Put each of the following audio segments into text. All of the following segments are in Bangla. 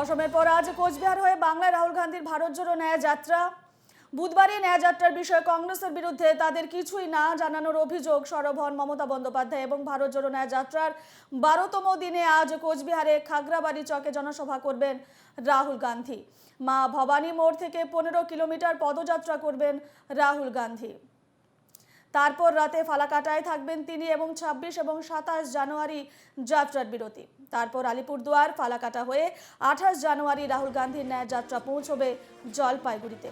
অসমের পর আজ কোচবিহার হয়ে বাংলায় রাহুল গান্ধীর ভারত জোড়ো ন্যায় যাত্রা। বুধবারই ন্যায় যাত্রার বিষয়ে কংগ্রেসের বিরুদ্ধে তাদের কিছুই না জানানোর অভিযোগ সরব হন মমতা বন্দ্যোপাধ্যায় এবং ভারত জোড়ো ন্যায় যাত্রার বারোতম দিনে আজ কোচবিহারে খাগড়াবাড়ি চকে জনসভা করবেন রাহুল গান্ধী। মা ভবানী মোড় থেকে পনেরো কিলোমিটার পদযাত্রা করবেন রাহুল গান্ধী। তারপর রাতে ফালাকাটায় থাকবেন তিনি এবং ২৬ এবং সাতাশ জানুয়ারি যাত্রার বিরতি। তারপর আলিপুরদুয়ার ফালাকাটা হয়ে আঠাশ জানুয়ারি রাহুল গান্ধীর ন্যায় যাত্রা পৌঁছবে জলপাইগুড়িতে।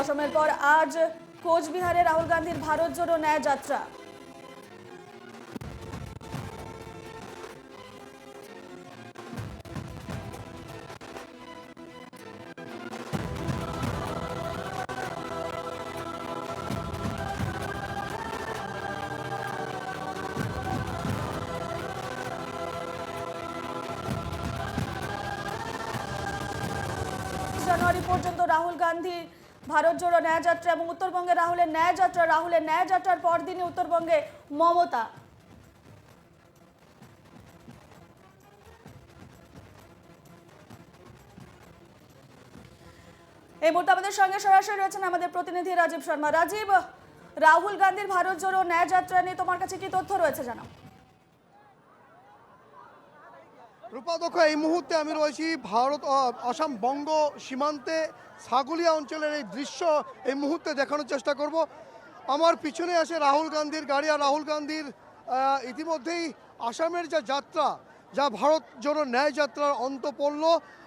অসমের পর আজ কোচবিহারে রাহুল গান্ধীর ভারত জোড়ো ন্যায় যাত্রা। পর্যন্ত রাহুল গান্ধী ভারত জোড়ো ন্যায় যাত্রা এবং উত্তরবঙ্গে রাহুলের ন্যায় যাত্রা রাহুলের ন্যায় যাত্রার পরদিনই উত্তরবঙ্গে মমতা। এই মুহূর্তে আমাদের সঙ্গে সরাসরি রয়েছেন আমাদের প্রতিনিধি রাজীব শর্মা। রাজীব, রাহুল গান্ধীর ভারত জোড়ো ন্যায় যাত্রা নিয়ে তোমার কাছে কি তথ্য রয়েছে জানাও? রূপাদক্ষ এই মুহূর্তে আমি রয়েছি ভারত আসাম বঙ্গ সীমান্তে সাগুলিয়া অঞ্চলের এই দৃশ্য এই মুহূর্তে দেখানোর চেষ্টা করব। আমার পিছনে আছে রাহুল গান্ধীর গাড়ি, আর রাহুল গান্ধীর ইতিমধ্যেই আসামের যা যাত্রা, যা ভারত জোড়ো ন্যায় যাত্রার অন্ত পড়ল,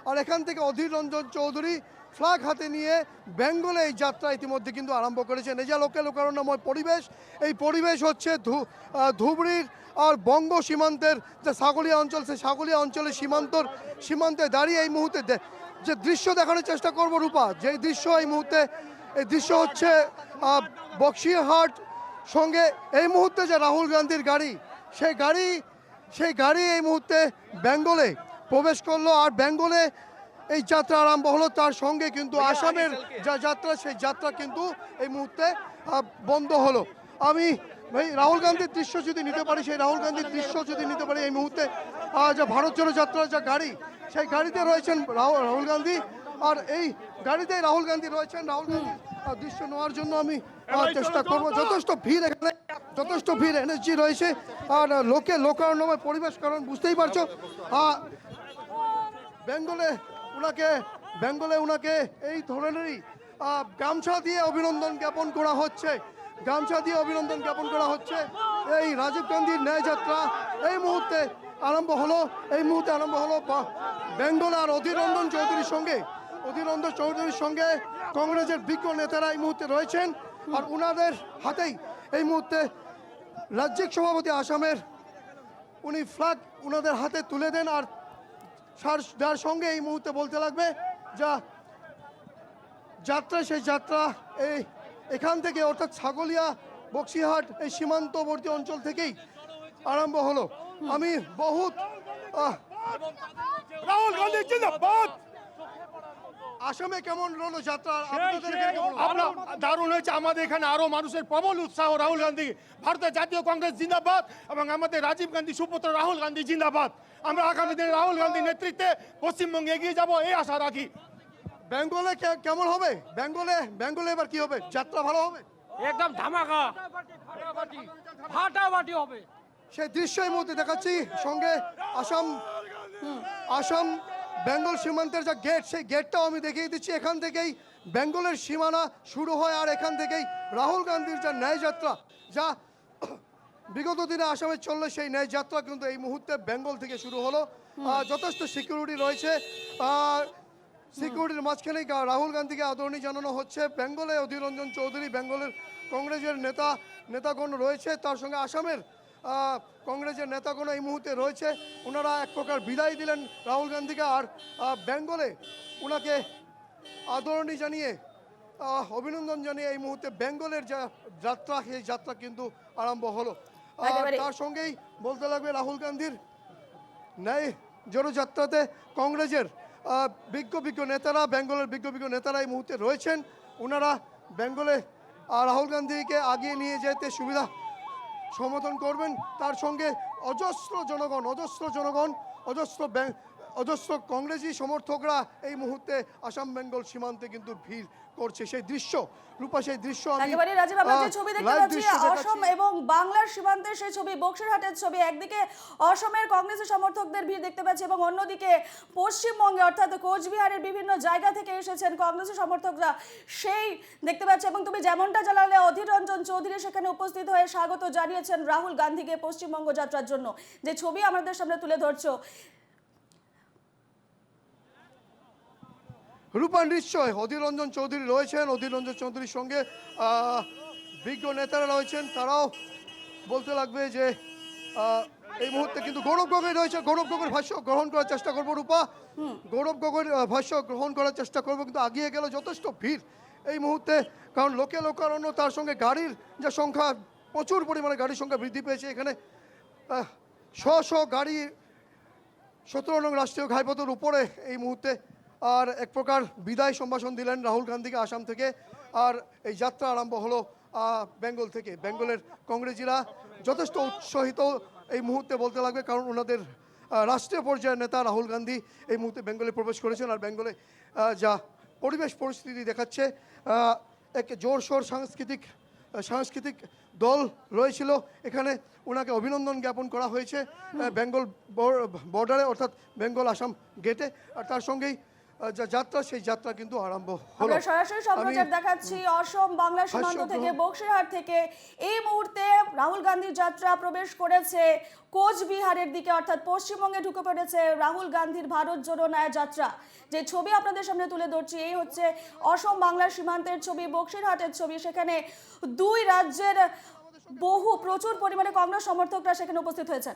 আর এখান থেকে অধীর রঞ্জন চৌধুরী ফ্ল্যাগ হাতে নিয়ে বেঙ্গলে এই যাত্রা ইতিমধ্যে কিন্তু আরম্ভ করেছেন এই যা লোকে লোকারণ্যময় পরিবেশ, এই পরিবেশ হচ্ছে ধুবড়ির আর বঙ্গ সীমান্তের যে সাগলিয়া অঞ্চল, সেই সাগলিয়া অঞ্চলের সীমান্তর, সীমান্তে দাঁড়িয়ে এই মুহূর্তে যে দৃশ্য দেখানোর চেষ্টা করব রূপা যে দৃশ্য এই মুহূর্তে, এই দৃশ্য হচ্ছে বক্সিহাট সঙ্গে এই মুহূর্তে যে রাহুল গান্ধীর গাড়ি, সেই গাড়ি সেই গাড়ি এই মুহূর্তে বেঙ্গলে প্রবেশ করল। আর বেঙ্গলে এই যাত্রা আরম্ভ হলো তার সঙ্গে কিন্তু আসামের যা যাত্রা সেই যাত্রা কিন্তু এই মুহূর্তে বন্ধ হলো। আমি ভাই রাহুল গান্ধীর দৃশ্য যদি নিতে পারি সেই রাহুল গান্ধীর দৃশ্য যদি নিতে পারি এই মুহূর্তে যা ভারত জোড়ো যাত্রার যা গাড়ি সেই গাড়িতে রয়েছেন রাহুল গান্ধী। আর এই গাড়িতে রাহুল গান্ধী রয়েছেন। রাহুল গান্ধীর দৃশ্য নেওয়ার জন্য আমি চেষ্টা করব। যথেষ্ট ভিড় এখানে যথেষ্ট ভিড় এনার্জি রয়েছে। আর লোকে লোকারণ্যময় পরিবেশ কারণ বুঝতেই পারছ বেঙ্গলে উনাকে, বেঙ্গলে উনাকে এই ধরনেরই গামছা দিয়ে অভিনন্দন জ্ঞাপন করা হচ্ছে। গামছা দিয়ে অভিনন্দন জ্ঞাপন করা হচ্ছে। এই রাজীব গান্ধীর ন্যায় যাত্রা এই মুহূর্তে আরম্ভ হলো। এই মুহূর্তে আরম্ভ হলো বেঙ্গল আর অধীর রঞ্জন চৌধুরীর সঙ্গে। অধীর রঞ্জন চৌধুরীর সঙ্গে কংগ্রেসের বিজ্ঞ নেতারা এই মুহূর্তে রয়েছেন। আর উনাদের হাতেই এই মুহূর্তে রাজ্যিক সভাপতি আসামের, উনি ফ্ল্যাগ উনাদের হাতে তুলে দেন। আর যার সঙ্গে এই মুহূর্তে বলতে লাগবে, যা, যাত্রা, সেই যাত্রা, এই, এখান থেকে, অর্থাৎ ছাগলিয়া, বক্সিহাট, এই সীমান্তবর্তী অঞ্চল থেকেই আরম্ভ হলো। আমি বহুত রাহুল গান্ধী আসামে কেমন রলো যাত্রা? দারুণ হয়েছে। আমাদের এখানে আরও মানুষের প্রবল উৎসাহ রাহুল গান্ধী। ভারতের জাতীয় কংগ্রেস জিন্দাবাদ এবং আমাদের রাজীব গান্ধী সুপুত্র রাহুল গান্ধী জিন্দাবাদ। আমরা আগামী দিনে রাহুল গান্ধীর নেতৃত্বে পশ্চিমবঙ্গে এগিয়ে যাব এই আশা রাখি। বেঙ্গলে কেমন হবে? বেঙ্গলে বেঙ্গলে এবার কি হবে? যাত্রা ভালো হবে? একদম ধামাকা। ফাটাফাটি ফাটাফাটি হবে। সেই দৃশ্য এই মুহূর্তে দেখাচ্ছি। সঙ্গে আসাম আসাম বেঙ্গল সীমান্তের যা গেট সেই গেটটাও আমি দেখিয়ে দিচ্ছি। এখান থেকেই বেঙ্গলের সীমানা শুরু হয় আর এখান থেকেই রাহুল গান্ধীর যা ন্যায় যাত্রা যা বিগত দিনে আসামে চলল সেই ন্যায় যাত্রা কিন্তু এই মুহূর্তে বেঙ্গল থেকে শুরু হলো। যথেষ্ট সিকিউরিটি রয়েছে। সিকিউরিটির মাঝখানে রাহুল গান্ধীকে আদরণী জানানো হচ্ছে। বেঙ্গলে অধীর রঞ্জন চৌধুরী বেঙ্গলের কংগ্রেসের নেতা নেতাগণ রয়েছে। তার সঙ্গে আসামের কংগ্রেসের নেতাগণ এই মুহূর্তে রয়েছে। ওনারা এক প্রকার বিদায় দিলেন রাহুল গান্ধীকে আর বেঙ্গলে ওনাকে আদরণী জানিয়ে অভিনন্দন জানিয়ে এই মুহূর্তে বেঙ্গলের যা যাত্রা সেই যাত্রা কিন্তু আরম্ভ হলো। আর তার সঙ্গেই বলতে লাগবে রাহুল গান্ধীর ন্যায় জোড়ো যাত্রাতে কংগ্রেসের বিজ্ঞ বিজ্ঞ নেতারা বেঙ্গলের বিজ্ঞ বিজ্ঞ নেতারা এই মুহূর্তে রয়েছেন। ওনারা বেঙ্গলে রাহুল গান্ধীকে আগিয়ে নিয়ে যেতে সুবিধা সমর্থন করবেন, তার সঙ্গে অজস্র জনগণ অজস্র জনগণ, অজস্র অজস্র কংগ্রেসি সমর্থকরা এই মুহূর্তে আসাম বেঙ্গল সীমান্তে কিন্তু ভিড় করছে সেই দৃশ্য রূপা সেই দৃশ্য আমি একেবারে রাজীব আমরা যে ছবি দেখতে পাচ্ছি অসম এবং বাংলার সীমান্তের সেই ছবি বক্সিরহাটের ছবি একদিকে অসমের কংগ্রেসের সমর্থকদের ভিড় দেখতে পাচ্ছি এবং অন্যদিকে পশ্চিমবঙ্গে অর্থাৎ কোচবিহারের বিভিন্ন জায়গা থেকে এসেছেন কংগ্রেসের সমর্থকরা। সেই দেখতে পাচ্ছি এবং তুমি যেমনটা জানালে অধীর রঞ্জন চৌধুরী সেখানে উপস্থিত হয়ে স্বাগত জানিয়েছেন রাহুল গান্ধীকে পশ্চিমবঙ্গ যাত্রার জন্য। যে ছবি আমাদের সামনে তুলে ধরছো রূপান নিশ্চয় অধীর রঞ্জন চৌধুরী রয়েছেন অধীর রঞ্জন চৌধুরীর সঙ্গে বিজ্ঞ নেতারা রয়েছেন তারাও বলতে লাগবে যে এই মুহূর্তে কিন্তু গৌরব গগৈ রয়েছে গৌরব গগৈর ভাষ্য গ্রহণ করার চেষ্টা করব রূপা। গৌরব গগৈর ভাষ্য গ্রহণ করার চেষ্টা করব কিন্তু আগিয়ে গেল যথেষ্ট ভিড় এই মুহূর্তে কারণ লোকে লোকারণ্য তার সঙ্গে গাড়ির যে সংখ্যা প্রচুর পরিমাণে গাড়ির সংখ্যা বৃদ্ধি পেয়েছে এখানে। শ শ গাড়ি সতেরো নং রাষ্ট্রীয় ঘাইপথের উপরে এই মুহূর্তে আর এক প্রকার বিদায় সম্ভাষণ দিলেন রাহুল গান্ধীকে আসাম থেকে। আর এই যাত্রা আরম্ভ হলো বেঙ্গল থেকে। বেঙ্গলের কংগ্রেসিরা যথেষ্ট উৎসাহিত এই মুহূর্তে বলতে লাগবে, কারণ ওনাদের রাষ্ট্রীয় পর্যায়ের নেতা রাহুল গান্ধী এই মুহূর্তে বেঙ্গলে প্রবেশ করেছেন আর বেঙ্গলে যা পরিবেশ পরিস্থিতি দেখাচ্ছে। এক জোরসোর সাংস্কৃতিক সাংস্কৃতিক দল রয়েছিল। এখানে ওনাকে অভিনন্দন জ্ঞাপন করা হয়েছে বেঙ্গল বর- বর্ডারে, অর্থাৎ বেঙ্গল আসাম গেটে। আর তার সঙ্গেই যা যাত্রা সেই যাত্রা কিন্তু আরম্ভ হলো। আমরা সরাসরি সম্প্রচার দেখাচ্ছি অসম বাংলা সীমান্ত থেকে বক্সিরহাট থেকে। এই মুহূর্তে রাহুল গান্ধীর যাত্রা প্রবেশ করেছে কোচবিহারের দিকে অর্থাৎ পশ্চিমবঙ্গে ঢুকে পড়েছে রাহুল গান্ধীর ভারত জোড়ো যাত্রা। যে ছবি আপনাদের সামনে তুলে ধরছি এই হচ্ছে অসম বাংলার সীমান্তের ছবি বক্সিরহাটের ছবি। সেখানে দুই রাজ্যের বহু প্রচুর পরিমাণে কংগ্রেস সমর্থকরা সেখানে উপস্থিত হয়েছেন।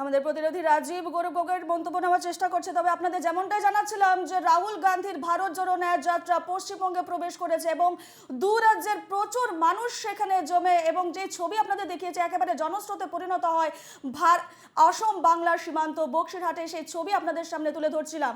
আমাদের প্রতিরোধী রাজীব গৌরব মন্তব্য নেওয়ার চেষ্টা করছে, তবে আপনাদের যেমনটাই জানাচ্ছিলাম যে রাহুল গান্ধীর ভারত জোড়ো ন্যায় যাত্রা পশ্চিমবঙ্গে প্রবেশ করেছে এবং দু রাজ্যের প্রচুর মানুষ সেখানে জমে এবং যে ছবি আপনাদের দেখিয়েছে, একেবারে জনস্রোতে পরিণত হয় ভার অসম বাংলার সীমান্ত বক্সিরহাটে সেই ছবি আপনাদের সামনে তুলে ধরছিলাম।